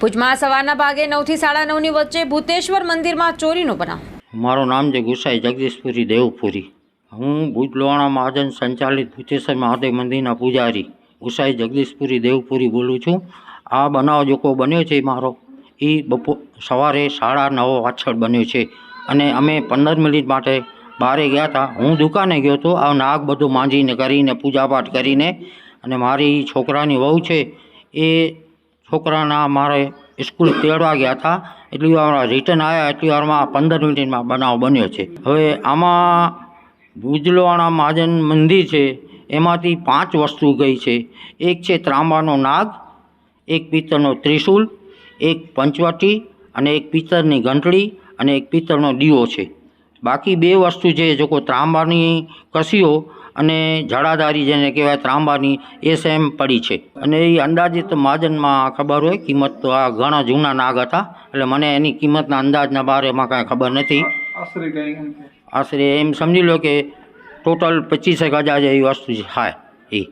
ભુજમાં સવારના ભાગે નવથી સાડા નવની વચ્ચે ભૂતેશ્વર મંદિરમાં ચોરીનો બનાવ. મારું નામ છે ગુસાઈ જગદીશપુરી દેવપુરી. હું ભુજ લોહાણા મહાજન સંચાલિત ભૂતેશ્વર મહાદેવ મંદિરના પૂજારી ગુસાઈ જગદીશપુરી દેવપુરી બોલું છું. આ બનાવ જોકો બન્યો છે મારો એ બપો, સવારે સાડા નવ પાછળ બન્યો છે. અને અમે પંદર મિનિટ માટે બહારે ગયા હતા હું દુકાને ગયો હતો આ નાગ બધું માંજીને કરીને પૂજાપાઠ કરીને અને મારી છોકરાની વહુ છે એ છોકરાના મારે સ્કૂલ તેડવા ગયા હતા. એટલી વારમાં રિટર્ન આવ્યા એટલી વારમાં પંદર મિનિટમાં બનાવ બન્યો છે. હવે આમાં ભુજલોવાણા મહાજન મંદિર છે, એમાંથી પાંચ વસ્તુ ગઈ છે. એક છે ત્રાંબાનો નાગ, એક પિત્તળનો ત્રિશૂલ, એક પંચવટી અને એક પિત્તળની ઘંટડી અને એક પિત્તળનો દીવો છે. બાકી બે વસ્તુ છે, જો કોઈ ત્રાંબાની કસીઓ અને જડાદારી જેને કહેવાય ત્રાંબાની એ સેમ પડી છે. અને એ અંદાજિત મહાજનમાં ખબર હોય કિંમત તો આ ઘણા જૂના નાગ હતા એટલે મને એની કિંમતના અંદાજના બારેમાં કાંઈ ખબર નથી. આશરે એમ એમ સમજી લો કે ટોટલ પચીસેક હજાર જેવી વસ્તુ છે હા એ.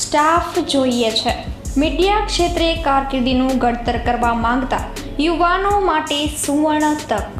સ્ટાફ જોઈએ છે. મીડિયા ક્ષેત્રે કારકિર્દીનું ઘડતર કરવા માંગતા યુવાનો માટે સુવર્ણ તક.